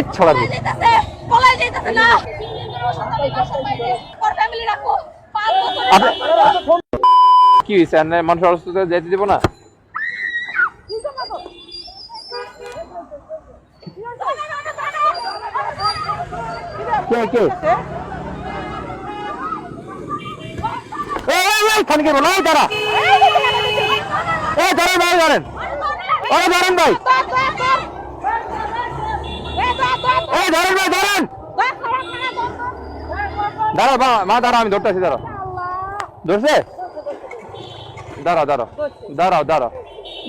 এই ছড়া দি যেতেছে পলাই যেতেছে না ওর ফ্যামিলি রাখো পাঁচ বছর আপনি কি হয়েছে মানুষ অসুস্থ যেতে দিব না কে কে এই, খানকে বলো ধরেন ভাই। ধরেন ওই ধরেন ভাই। এই ধরেন ভাই ধরেন দাঁড়া মা মা দাঁড়া আমি ধরতেছি দাঁড়া ধরছে? দাঁড়াও দাঁড়াও। দাঁড়াও দাঁড়াও।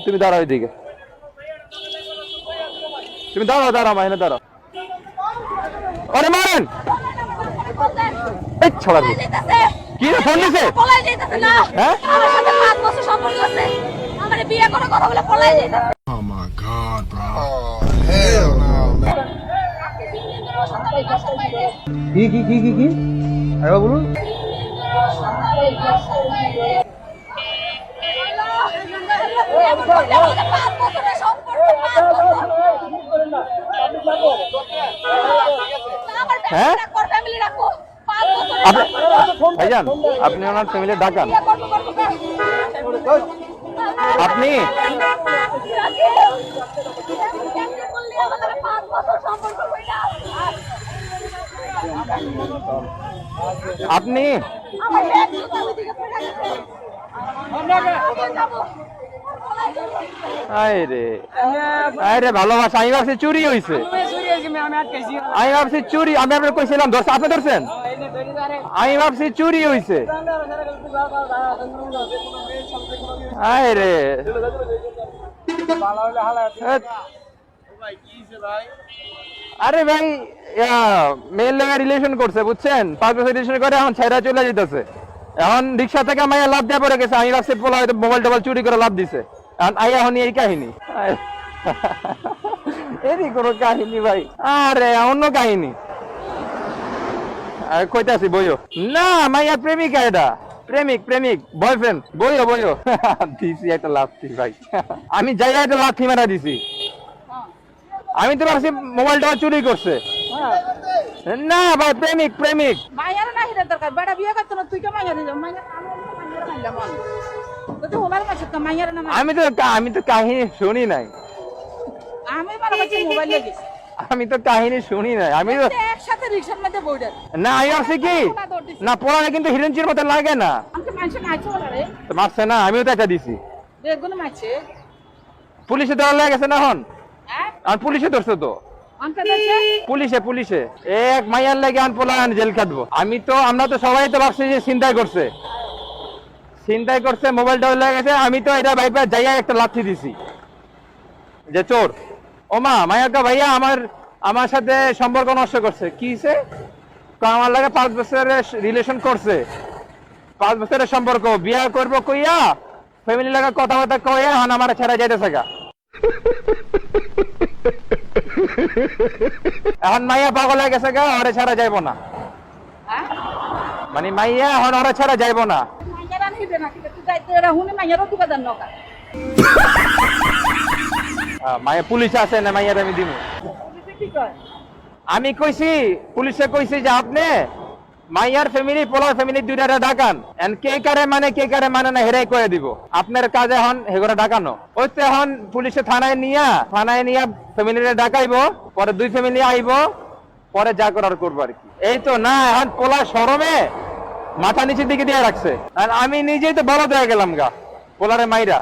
তুমি দাঁড়াও এদিকে। তুমি দাঁড়াও দাঁড়াও মা এনে দাঁড়াও। আরে মারেন! এই ছড়া কি রে ফোন দিছে? পলাই হ্যাঁ? আমার সাথে পাঁচ বছর সম্পর্ক আছে। আমার বিয়ে করার কথা বলে পলাই যেতেছে Oh my god, bro. Oh, কি কি কি কি কি আরে বলুন হ্যাঁ? ভাইজান আপনি ওনার ফ্যামিলি ডাকান। আপনি কেমনে করলি আমাদের পাঁচ বছর সম্পর্ক হইলা? আপনি আমার ব্যাগ জুতা ওইদিকে পড়ে গেছে। আমি যাব। আয় রে আয় রে ভালোবাসা ভাবছি চুরি আমি ভাবছি চুরি আমি কইছিলাম ভাবছি চুরি আরে ভাই মেয়ের লেগে রিলেশন করছে, বুঝছেন? পাঁচ বছর রিলেশন করে এখন ছেড়া চলে যেতেছে এখন রিক্সা থেকে মাইয়া লাভ দেওয়া পড়ে গেছে। আমি ভাবছি, পোলা হয়তো মোবাইল টোবাইল চুরি করে লাভ দিছে। এখন আই এখন এই কাহিনী। এরই কোনো কাহিনী ভাই। আরে, অন্য কাহিনী। আর কইতাছি, বইও। না, মাইয়া প্রেমিকা এটা। প্রেমিক প্রেমিক। বয়ফ্রেন্ড বইও বইও। দিছি একটা লাথি ভাই। আমি যাই একটা লাথি মারা দিছি। আমি তো ভাবছি মোবাইলটা চুরি করছে। না ভাই প্রেমিক প্রেমিক। মায়ের না হিরের দরকার বেটা বিয়ে করতো না তুই কে মায়ের নিয়ে যাও আমি তো। আমি তো কাহিনী শুনি নাই। আমি মনে মোবাইল তো কাহিনী শুনি নাই। আমি তো একসাথে মধ্যে না আমি ভাবছি কি না পড়ালে কিন্তু হিরেঞ্চির মতো লাগে না। আমাকে মানুষ মারছে রে। তো মারছে না আমিও তো একটা দিছি। বেগুন মারছে পুলিশে ধরা লেগে গেছে না এখন? হ্যাঁ আর পুলিশে ধরছে তো? পুলিশে পুলিশে। এক মাইয়ার লাগে আন পোলান জেল কাটবো আমি তো আমরা তো সবাই তো ভাবছি যে চিন্তাই করছে। চিন্তাই করছে মোবাইলটা লেগে গেছে আমি তো এটা ভাইপা যাইয়া একটা লাথি দিছি। যে চোর। ও মা মায়াকা ভাইয়া আমার আমার সাথে সম্পর্ক নষ্ট করছে। কি? আমার লাগে পাঁচ বছরের রিলেশন করছে। পাঁচ বছরের সম্পর্ক। বিয়া করব কইয়া ফ্যামিলি লাগা কথাবার্তা কইয়া এখন আমার ছেড়া যাইতেছে গা। এখন মাইয়া পাগল হয়ে গেছে গা ওরে ছাড়া যাইবো না। হ্যাঁ? মানে মাইয়া এখন ওরে ছাড়া যাইবো না। মাইয়া পুলিশ আছে না মাইয়ার আমি দিব আমি কইছি পুলিশে কইছি যে আপনি মাইয়ার ফ্যামিলি পোলার ফ্যামিলি দুইটা ডাকান। এন্ড কে কারে মানে কে কারে মানে না, হেরাই করে দিব। আপনার কাজ এখন হেগোরা ডাকানো। ওই তো এখন পুলিশে থানায় নিয়া থানায় নিয়া ফ্যামিলিরে ডাকাইবো, পরে দুই ফ্যামিলি আইবো, পরে যা করার করব আর কি। এই তো না, এখন পোলা সরমে মাথা নিচের দিকে দিয়ে রাখছে। আর আমি নিজেই তো বড় হয়ে গেলাম গা, পোলারে মাইরা।